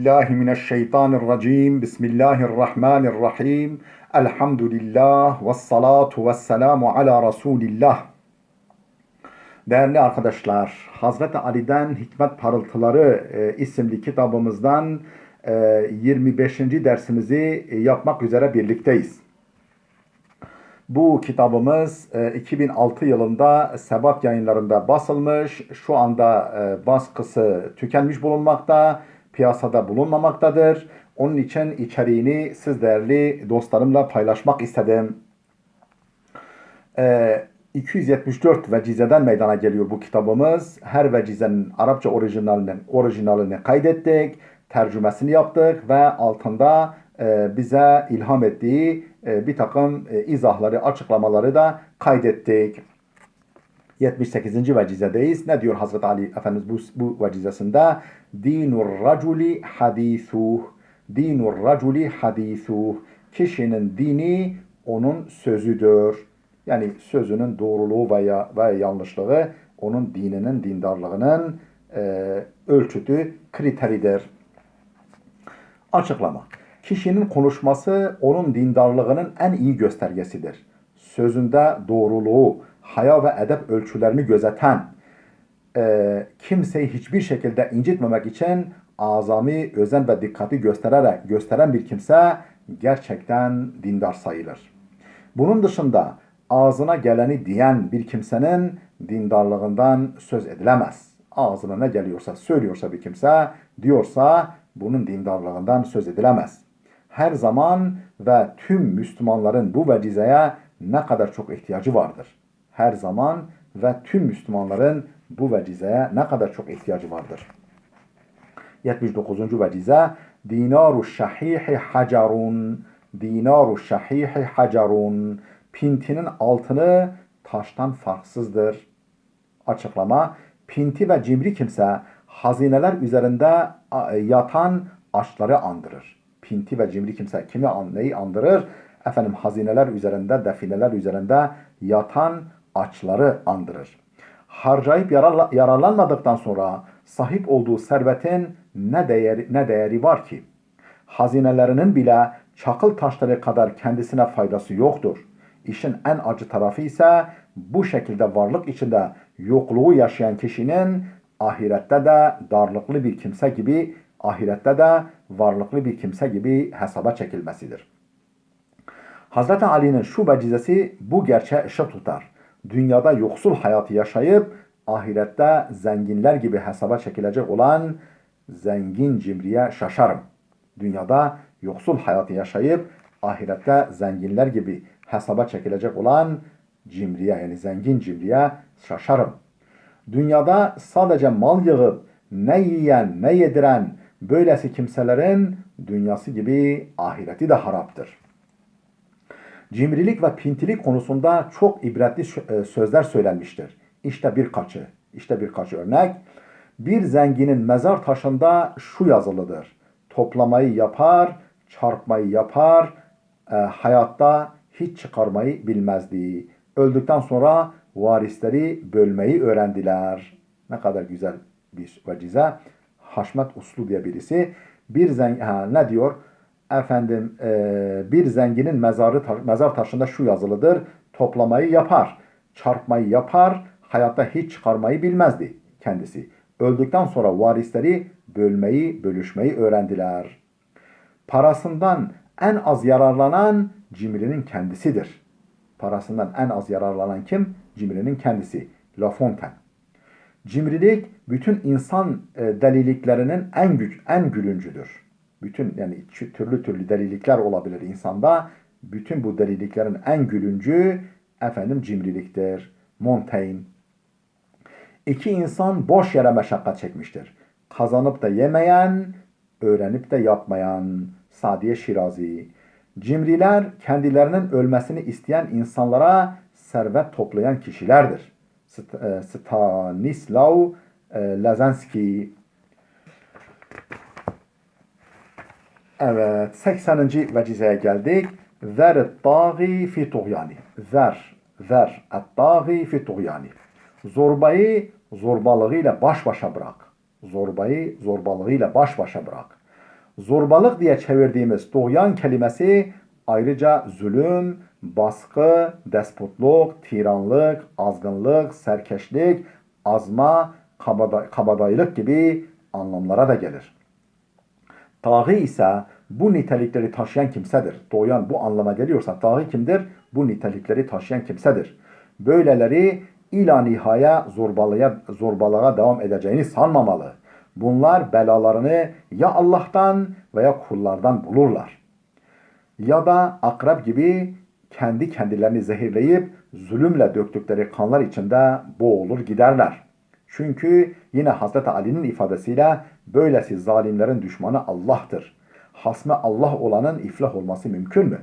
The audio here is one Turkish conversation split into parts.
الله من الشيطان الرجيم بسم الله الرحمن الرحيم الحمد لله والصلاة والسلام ala Resulillah Değerli arkadaşlar, Hazreti Ali'den Hikmet Parıltıları e, isimli kitabımızdan e, 25. dersimizi e, yapmak üzere birlikteyiz. Bu kitabımız e, 2006 yılında Sebat yayınlarında basılmış. Şu anda e, baskısı tükenmiş bulunmakta, piyasada bulunmamaktadır. Onun için içeriğini siz değerli dostlarımla paylaşmak istedim. E, 274 vecizeden meydana geliyor bu kitabımız. Her vecizenin Arapça orijinalini, orijinalini kaydettik, tercümesini yaptık ve altında e, bize ilham ettiği e, bir takım e, izahları, açıklamaları da kaydettik. 78. vecizedeyiz. Ne diyor Hazreti Ali Efendimiz bu, bu vecizesinde? Dinur raculi hadithuh. Dinur raculi hadithuh. Kişinin dini onun sözüdür. Yani sözünün doğruluğu veya ve yanlışlığı onun dininin, dindarlığının e, ölçütü, kriteridir. Açıklama. Kişinin konuşması onun dindarlığının en iyi göstergesidir. Sözünde doğruluğu, haya ve edep ölçülerini gözeten, e, kimseyi hiçbir şekilde incitmemek için azami özen ve dikkati göstererek gösteren bir kimse gerçekten dindar sayılır. Bunun dışında ağzına geleni diyen bir kimsenin dindarlığından söz edilemez. Ağzına ne geliyorsa söylüyorsa bir kimse diyorsa bunun dindarlığından söz edilemez. Her zaman ve tüm Müslümanların bu vecizeye ne kadar çok ihtiyacı vardır. Her zaman ve tüm Müslümanların bu vecizeye ne kadar çok ihtiyacı vardır. 79. vecize Dinaru şahihi hacarun Dinaru şahihi hacarun Pintinin altını taştan farksızdır. Açıklama Pinti ve cimri kimse hazineler üzerinde yatan açları andırır. Pinti ve cimri kimse kimi neyi andırır? Efendim hazineler üzerinde, defineler üzerinde yatan açları andırır. Harcayıp yararlanmadıktan sonra sahip olduğu servetin ne değeri, ne değeri var ki? Hazinelerinin bile çakıl taşları kadar kendisine faydası yoktur. İşin en acı tarafı ise bu şekilde varlık içinde yokluğu yaşayan kişinin ahirette de darlıklı bir kimse gibi, ahirette de varlıklı bir kimse gibi hesaba çekilmesidir. Hazreti Ali'nin şu vecizesi bu gerçeğe ışık tutar. Dünyada yoksul hayatı yaşayıp ahirette zenginler gibi hesaba çekilecek olan zengin cimriye şaşarım. Dünyada yoksul hayatı yaşayıp ahirette zenginler gibi hesaba çekilecek olan cimriye yani zengin cimriye şaşarım. Dünyada sadece mal yığıp ne yiyen ne yediren böylesi kimselerin dünyası gibi ahireti de haraptır. Cimrilik ve pintilik konusunda çok ibretli sözler söylenmiştir. İşte birkaçı, işte birkaç örnek. Bir zenginin mezar taşında şu yazılıdır. Toplamayı yapar, çarpmayı yapar, e, hayatta hiç çıkarmayı bilmezdi. Öldükten sonra varisleri bölmeyi öğrendiler. Ne kadar güzel bir vecize. Haşmet Uslu diye birisi. Bir zengin, ne diyor? Efendim e, bir zenginin mezarı mezar taşında şu yazılıdır. Toplamayı yapar, çarpmayı yapar, hayatta hiç çıkarmayı bilmezdi kendisi. Öldükten sonra varisleri bölmeyi, bölüşmeyi öğrendiler. Parasından en az yararlanan cimrinin kendisidir. Parasından en az yararlanan kim? Cimrinin kendisi. La Fontaine. Cimrilik bütün insan e, deliliklerinin en güç, en gülüncüdür. Bütün yani türlü türlü delilikler olabilir insanda. Bütün bu deliliklerin en gülüncü efendim cimriliktir. Montaigne. İki insan boş yere meşakkat çekmiştir. Kazanıp da yemeyen, öğrenip de yapmayan. Sadiye Şirazi. Cimriler kendilerinin ölmesini isteyen insanlara servet toplayan kişilerdir. E, Stanislaw e, Lazenski Evet, 80. vecizeye geldik. Zer taği fi tuğyani. Zer, zer et-taği fi tuğyani. Zorbayı zorbalığıyla baş başa bırak. Zorbayı zorbalığıyla baş başa bırak. Zorbalık diye çevirdiğimiz doğuyan kelimesi ayrıca zulüm, baskı, despotluk, tiranlık, azgınlık, serkeşlik, azma, kabada- kabadayılık gibi anlamlara da gelir. Taği ise bu nitelikleri taşıyan kimsedir. Doğuyan bu anlama geliyorsa taği kimdir? Bu nitelikleri taşıyan kimsedir. Böyleleri ila nihaya zorbalığa, zorbalığa devam edeceğini sanmamalı. Bunlar belalarını ya Allah'tan veya kullardan bulurlar. Ya da akrep gibi kendi kendilerini zehirleyip zulümle döktükleri kanlar içinde boğulur giderler. Çünkü yine Hazreti Ali'nin ifadesiyle böylesi zalimlerin düşmanı Allah'tır. Hasme Allah olanın iflah olması mümkün mü?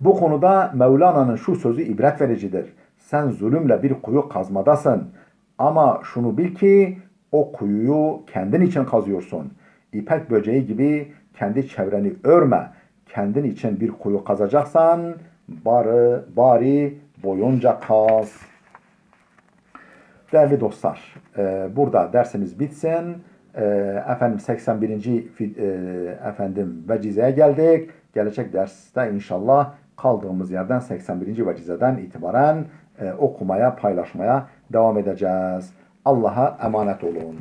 Bu konuda Mevlana'nın şu sözü ibret vericidir. Sen zulümle bir kuyu kazmadasın. Ama şunu bil ki o kuyuyu kendin için kazıyorsun. İpek böceği gibi kendi çevreni örme. Kendin için bir kuyu kazacaksan bari, bari boyunca kaz. Değerli dostlar, e, burada dersimiz bitsin. E, efendim 81. fi- e, efendim vecizeye geldik. Gelecek derste inşallah kaldığımız yerden 81. vecizeden itibaren okumaya, paylaşmaya devam edeceğiz. Allah'a emanet olun.